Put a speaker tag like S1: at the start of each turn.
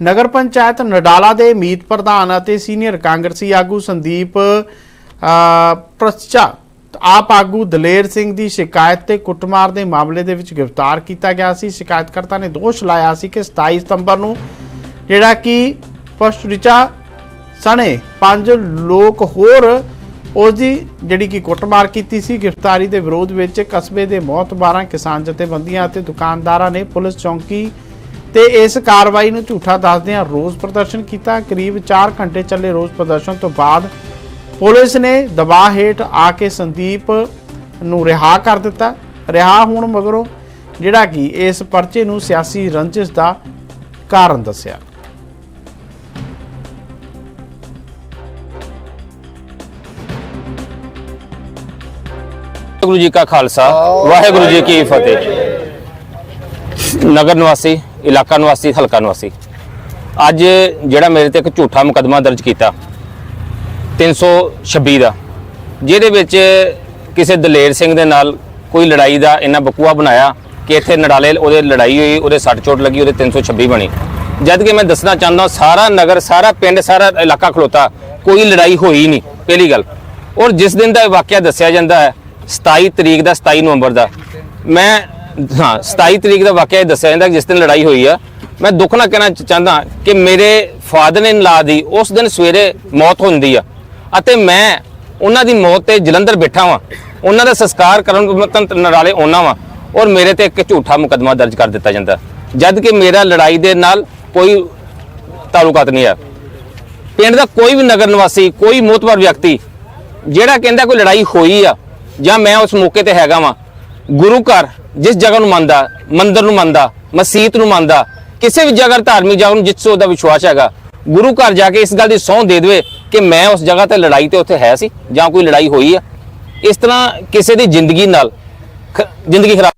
S1: ਨਗਰ ਪੰਚਾਇਤ ਨਡਾਲਾ ਦੇ ਮੀਤ ਪ੍ਰਧਾਨ ਅਤੇ ਸੀਨੀਅਰ ਕਾਂਗਰਸੀ ਆਗੂ ਸੰਦੀਪ ਪ੍ਰਸਚਾ, ਆਪ ਆਗੂ ਦਲੇਰ ਸਿੰਘ ਦੀ ਸ਼ਿਕਾਇਤ ਤੇ ਕੁੱਟਮਾਰ ਦੇ ਮਾਮਲੇ ਦੇ ਵਿੱਚ ਗ੍ਰਿਫਤਾਰ ਕੀਤਾ ਗਿਆ ਸੀ। ਸ਼ਿਕਾਇਤਕਰਤਾ ਨੇ ਦੋਸ਼ ਲਾਇਆ ਸੀ ਕਿ 27 ਸਤੰਬਰ ਨੂੰ ਜਿਹੜਾ ਕਿ ਫਸਟ ਸਣੇ ਪੰਜ ਲੋਕ ਹੋਰ ਉਸ ਦੀ ਜਿਹੜੀ ਕਿ ਕੁੱਟਮਾਰ ਕੀਤੀ ਸੀ, ਗ੍ਰਿਫਤਾਰੀ ਦੇ ਵਿਰੋਧ ਵਿੱਚ ਕਸਬੇ ਦੇ ਮੌਤ ਮੌਤਬਾਰਾਂ ਕਿਸਾਨ ਜਥੇਬੰਦੀਆਂ ਅਤੇ ਦੁਕਾਨਦਾਰਾਂ ਨੇ ਪੁਲਿਸ ਚੌਂਕੀ ਤੇ ਇਸ ਕਾਰਵਾਈ ਨੂੰ ਝੂਠਾ ਦੱਸਦਿਆਂ ਰੋਸ ਪ੍ਰਦਰਸ਼ਨ ਕੀਤਾ। ਕਰੀਬ 4 ਘੰਟੇ ਚੱਲੇ ਰੋਸ ਪ੍ਰਦਰਸ਼ਨ ਤੋਂ ਬਾਅਦ ਪੁਲਿਸ ਨੇ ਦਬਾਅ ਹੇਠ ਆ ਕੇ ਸੰਦੀਪ ਨੂੰ ਰਿਹਾ ਕਰ ਦਿੱਤਾ। ਰਿਹਾ ਹੋਣ ਮਗਰੋਂ ਜਿਹੜਾ ਕਿ ਇਸ ਪਰਚੇ ਨੂੰ ਸਿਆਸੀ ਰੰਜਿਸ਼ ਦਾ ਕਾਰਨ ਦੱਸਿਆ।
S2: ਵਾਹਿਗੁਰੂ ਜੀ ਕਾ ਖਾਲਸਾ, ਵਾਹਿਗੁਰੂ ਜੀ ਕੀ ਫਤਿਹ। ਨਗਰ ਨਿਵਾਸੀ ਇਲਾਕਾ ਨਿਵਾਸੀ, ਹਲਕਾ ਨਿਵਾਸੀ। ਅੱਜ ਜਿਹੜਾ ਮੇਰੇ ਤੇ ਇੱਕ ਝੂਠਾ ਮੁਕਦਮਾ ਦਰਜ ਕੀਤਾ 326 ਦਾ, ਜਿਹਦੇ ਵਿੱਚ ਕਿਸੇ ਦਲੇਰ ਸਿੰਘ ਦੇ ਨਾਲ ਕੋਈ ਲੜਾਈ ਦਾ ਇਹਨਾਂ ਬਕੂਆ ਬਣਾਇਆ ਕਿ ਇੱਥੇ ਨੜਾਲੇ ਉਹਦੇ ਲੜਾਈ ਹੋਈ, ਉਹਦੇ ਸੱਟ ਚੋਟ ਲੱਗੀ, ਉਹਦੇ 326 ਬਣੀ। ਜਦ ਕਿ ਮੈਂ ਦੱਸਣਾ ਚਾਹੁੰਦਾ ਸਾਰਾ ਨਗਰ, ਸਾਰਾ ਪਿੰਡ, ਸਾਰਾ ਇਲਾਕਾ ਖਲੋਤਾ, ਕੋਈ ਲੜਾਈ ਹੋਈ ਨਹੀਂ, ਪਹਿਲੀ ਗੱਲ। ਔਰ ਜਿਸ ਦਿਨ ਦਾ ਇਹ ਵਾਕਿਆ ਦੱਸਿਆ ਜਾਂਦਾ ਹੈ 27 ਤਰੀਕ ਦਾ 27 ਨਵੰਬਰ ਦਾ, ਮੈਂ ਹਾਂ 27 ਤਰੀਕ ਦਾ ਵਾਕਿਆ ਇਹ ਦੱਸਿਆ ਜਾਂਦਾ ਕਿ ਜਿਸ ਦਿਨ ਲੜਾਈ ਹੋਈ ਆ, ਮੈਂ ਦੁੱਖ ਨਾਲ ਕਹਿਣਾ ਚਾਹੁੰਦਾ ਕਿ ਮੇਰੇ ਫਾਦਰ ਨੇ ਲਾ ਦੀ, ਉਸ ਦਿਨ ਸਵੇਰੇ ਮੌਤ ਹੁੰਦੀ ਆ। ਅਤੇ ਮੈਂ ਉਹਨਾਂ ਦੀ ਮੌਤ ਤੇ ਜਲੰਧਰ ਬੈਠਾ ਵਾਂ। ਉਹਨਾਂ ਦਾ ਸੰਸਕਾਰ ਕਰਨ ਮਤਨ ਨਰਾਲੇ ਆਉਣਾ ਵਾਂ ਔਰ ਮੇਰੇ ਤੇ ਇੱਕ ਝੂਠਾ ਮੁਕੱਦਮਾ ਦਰਜ ਕਰ ਦਿੱਤਾ ਜਾਂਦਾ। ਜਦ ਕਿ ਮੇਰਾ ਲੜਾਈ ਦੇ ਨਾਲ ਕੋਈ ਤਾਲੁਕਾਤ ਨਹੀਂ ਆ। ਪਿੰਡ ਦਾ ਕੋਈ ਵੀ ਨਗਰ ਨਿਵਾਸੀ, ਕੋਈ ਮੋਤਬਰ ਵਿਅਕਤੀ, ਜਿਹੜਾ ਕਹਿੰਦਾ ਕੋਈ ਲੜਾਈ ਹੋਈ ਆ ਜਾਂ ਮੈਂ ਉਸ ਮੌਕੇ ਤੇ ਹੈਗਾ ਵਾਂ ਗੁਰੂ ਘਰ ਜਿਸ ਜਗ੍ਹਾ ਨੂੰ ਮੰਨਦਾ, ਮੰਦਰ ਨੂੰ ਮੰਨਦਾ, ਮਸਜਿਦ ਨੂੰ ਮੰਨਦਾ, ਕਿਸੇ ਵੀ ਜਗ੍ਹਾ ਧਾਰਮਿਕ ਜਗ੍ਹਾ ਨੂੰ ਜਿੱਥੇ ਉਹਦਾ ਵਿਸ਼ਵਾਸ ਹੈਗਾ, ਗੁਰੂ ਘਰ ਜਾ ਕੇ ਇਸ ਗੱਲ ਦੀ ਸਹੁੰ ਦੇ ਦੇਵੇ ਕਿ ਮੈਂ ਉਸ ਜਗ੍ਹਾ ਤੇ ਲੜਾਈ ਤੇ ਉੱਥੇ ਹੈ ਸੀ ਜਾਂ ਕੋਈ ਲੜਾਈ ਹੋਈ ਆ। ਇਸ ਤਰ੍ਹਾਂ ਕਿਸੇ ਦੀ ਜ਼ਿੰਦਗੀ ਨਾਲ ਜ਼ਿੰਦਗੀ ਖਰਾਬ